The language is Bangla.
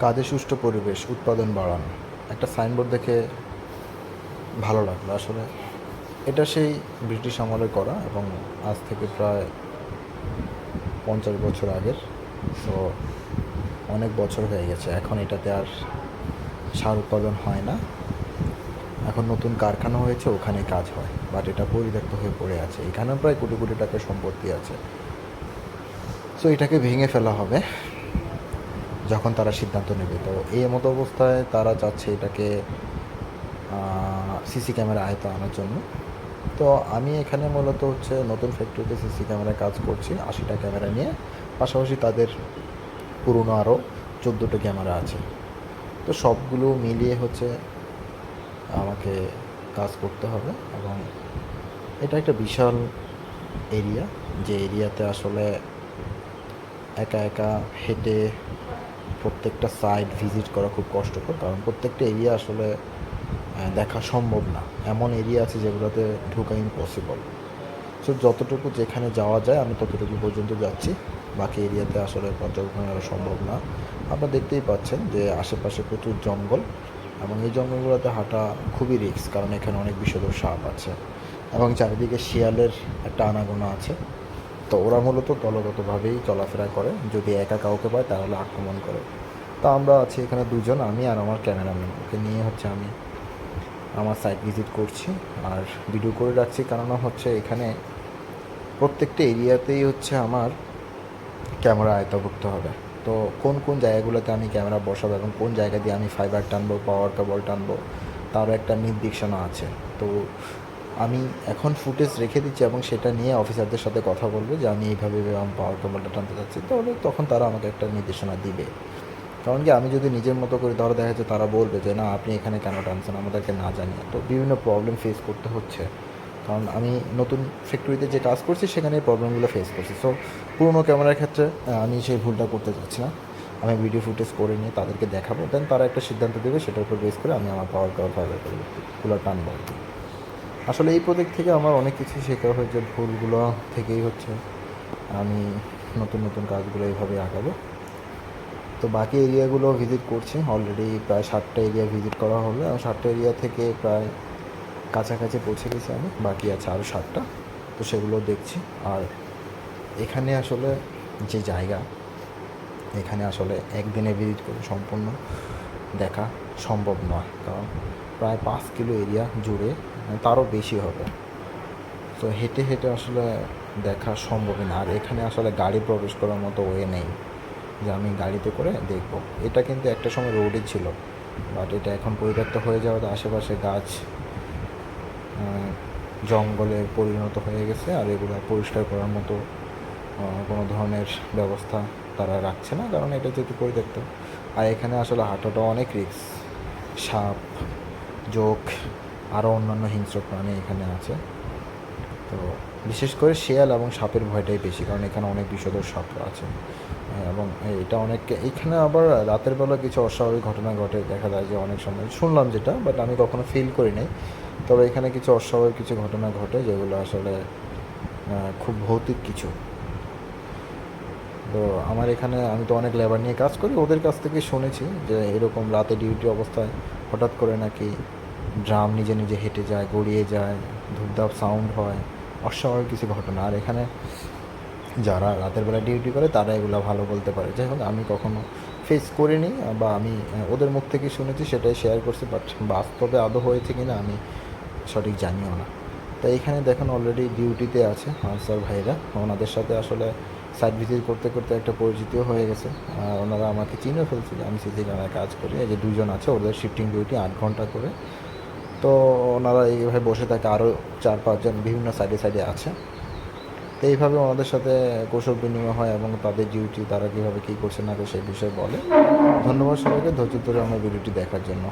কাজে সুষ্ঠু পরিবেশ, উৎপাদন বাড়ানো। একটা সাইনবোর্ড দেখে ভালো লাগল আসলে। এটা সেই ব্রিটিশ আমলে করা এবং আজ থেকে প্রায় পঞ্চাশ বছর আগের। সো অনেক বছর হয়ে গেছে। এখন এটাতে আর সার উৎপাদন হয় না। এখন নতুন কারখানা হয়েছে ওখানে কাজ হয়। বাট এটা পরিত্যক্ত হয়ে পড়ে আছে। এখানেও প্রায় কোটি কোটি টাকার সম্পত্তি আছে। সো এটাকে ভেঙে ফেলা হবে। যখন তারা সিদ্ধান্ত নেবে। তো এই মতো অবস্থায় তারা চাচ্ছে এটাকে সিসি ক্যামেরা আয়ত্ত আনার জন্য। তো আমি এখানে মূলত হচ্ছে নতুন ফ্যাক্টরিতে সিসি ক্যামেরায় কাজ করছি, আশিটা ক্যামেরা নিয়ে। পাশাপাশি তাদের পুরনো আরও চোদ্দোটা ক্যামেরা আছে। তো সবগুলো মিলিয়ে হচ্ছে আমাকে কাজ করতে হবে এবং এটা একটা বিশাল এরিয়া যে এরিয়াতে আসলে একা একা হেঁটে প্রত্যেকটা সাইড ভিজিট করা খুব কষ্টকর, কারণ প্রত্যেকটা এরিয়া আসলে দেখা সম্ভব না। এমন এরিয়া আছে যেগুলোতে ঢোকা ইম্পসিবল সো যতটুকু যেখানে যাওয়া যায়, আমি ততটুকু পর্যন্ত যাচ্ছি। বাকি এরিয়াতে আসলে পর্যবেক্ষণ করা সম্ভব না। আপনারা দেখতেই পাচ্ছেন যে আশেপাশে প্রচুর জঙ্গল এবং এই জঙ্গলগুলোতে হাঁটা খুবই রিস্ক কারণ এখানে অনেক বিষধর সাপ আছে এবং চারিদিকে শিয়ালের একটা আনাগোনা আছে। তো ওরা মূলত দলগতভাবেই চলাফেরা করে। যদি একা কাউকে পায়, তাহলে আক্রমণ করে। তো আমরা আছি এখানে দুজন, আমি আর আমার ক্যামেরাম্যান। ওকে নিয়ে হচ্ছে আমি আমার সাইট ভিজিট করছি। আর ভিডিও করে রাখছি, কেননা হচ্ছে এখানে প্রত্যেকটা এরিয়াতেই হচ্ছে আমার ক্যামেরা আয়ত্তভুক্ত হবে। তো কোন কোন জায়গাগুলোতে আমি ক্যামেরা বসাবো এবং কোন জায়গা দিয়ে আমি ফাইবার টানবো পাওয়ার কেবল টানবো, তারও একটা নির্দেশনা আছে। তো আমি এখন ফুটেজ রেখে দিচ্ছি এবং সেটা নিয়ে অফিসারদের সাথে কথা বলব, যে আমি এইভাবে আমার পাওয়ার কেবলটা টানতে চাচ্ছি। তাহলে তখন তারা আমাকে একটা নির্দেশনা দিবে। কারণ কি, আমি যদি নিজের মতো করে ধরো দেখা যাচ্ছে তারা বলবে যে, না, আপনি এখানে কেন টানছেন? আমাদেরকে না জানিয়ে। তো বিভিন্ন প্রবলেম ফেস করতে হচ্ছে। কারণ আমি নতুন ফ্যাক্টরিতে যে কাজ করছি সেখানে এই প্রবলেমগুলো ফেস করছি। সো পুরোনো ক্যামেরার ক্ষেত্রে আমি সেই ভুলটা করতে চাচ্ছি না। আমি ভিডিও ফুটেজ করে নিয়ে তাদেরকে দেখাবো। দেন তারা একটা সিদ্ধান্ত দেবে, সেটার উপর বেস করে আমি আমার পাওয়ার কার ফাইবারগুলো টানবো। আর কি। আসলে এই প্রজেক্ট থেকে আমার অনেক কিছু শেখা হয়েছে, ভুলগুলো থেকেই হচ্ছে। আমি নতুন নতুন কাজগুলো এইভাবে আগাবো। তো বাকি এরিয়াগুলো ভিজিট করছি। অলরেডি প্রায় সাতটা এরিয়া ভিজিট করা হবে। এবং সাতটা এরিয়া থেকে প্রায় কাছাকাছি পৌঁছে গেছি আমি। বাকি আছে আরও সাতটা। তো সেগুলো দেখছি। আর এখানে আসলে যে জায়গা, এখানে আসলে একদিনে ভিজিট করে সম্পূর্ণ দেখা সম্ভব নয়। কারণ প্রায় পাঁচ কিলো এরিয়া জুড়ে তারও বেশি হবে। তো হেঁটে হেঁটে আসলে দেখা সম্ভবই না। আর এখানে আসলে গাড়ি প্রবেশ করার মতো ওয়ে নেই যে আমি গাড়িতে করে দেখব। এটা কিন্তু একটা সময় রোডই ছিল। বাট এটা এখন পরিত্যক্ত হয়ে যাওয়াতে আশেপাশে গাছ জঙ্গলে পরিণত হয়ে গেছে। আর এগুলো পরিষ্কার করার মতো কোনো ধরনের ব্যবস্থা তারা রাখছে না। কারণ এটা যেহেতু পরিত্যক্ত। আর এখানে আসলে হাঁটাটা অনেক রিস্ক সাপ, জোক আরও অন্যান্য হিংস্র প্রাণী এখানে আছে। তো বিশেষ করে শেয়াল এবং সাপের ভয়টাই বেশি কারণ এখানে অনেক বিষধর সাপ আছে। হ্যাঁ, এবং এটা অনেক এখানে আবার রাতের বেলা কিছু অস্বাভাবিক ঘটনা ঘটে দেখা যায় যে অনেক সময় শুনলাম যেটা বাট আমি কখনো ফিল করি নাই। তবে এখানে কিছু অস্বাভাবিক কিছু ঘটনা ঘটে যেগুলো আসলে খুব ভৌতিক কিছু। তো আমার এখানে আমি তো অনেক লেবার নিয়ে কাজ করি ওদের কাছ থেকে শুনেছি যে এরকম রাতে ডিউটি অবস্থায় হঠাৎ করে নাকি ড্রাম নিজে নিজে হেঁটে যায়, গড়িয়ে যায়, ধূপধাপ সাউন্ড হয়, অস্বাভাবিক কিছু ঘটনা। আর এখানে যারা রাতের বেলা ডিউটি করে, তারা এগুলো ভালো বলতে পারে। যাই হোক, আমি কখনো ফেস করিনি, বা আমি ওদের মুখ থেকে শুনেছি, সেটাই শেয়ার করছি বাট বাস্তবে আদৌ হয়েছে কি না আমি সঠিক জানিও না। তো এখানে দেখেন অলরেডি ডিউটিতে আছে আনসার ভাইরা। ওনাদের সাথে আসলে সাইট ভিজিট করতে করতে একটা পরিচিতিও হয়ে গেছে। আর ওনারা আমাকে চিনে ফেলছে যে আমি সিসি কাজ করি। এই যে দুজন আছে, ওদের শিফটিং ডিউটি আট ঘণ্টা করে। তো ওনারা এইভাবে বসে থাকে আরও চার পাঁচজন বিভিন্ন সাইডে সাইডে আছে। তো এইভাবে ওনাদের সাথে কৌশল বিনিময় হয় এবং তাদের ডিউটি তারা কীভাবে কী করছে না করে সেই বিষয়ে বলে। ধন্যবাদ সবাইকে, ধৈর্য ধরে আমার ভিডিওটি দেখার জন্য।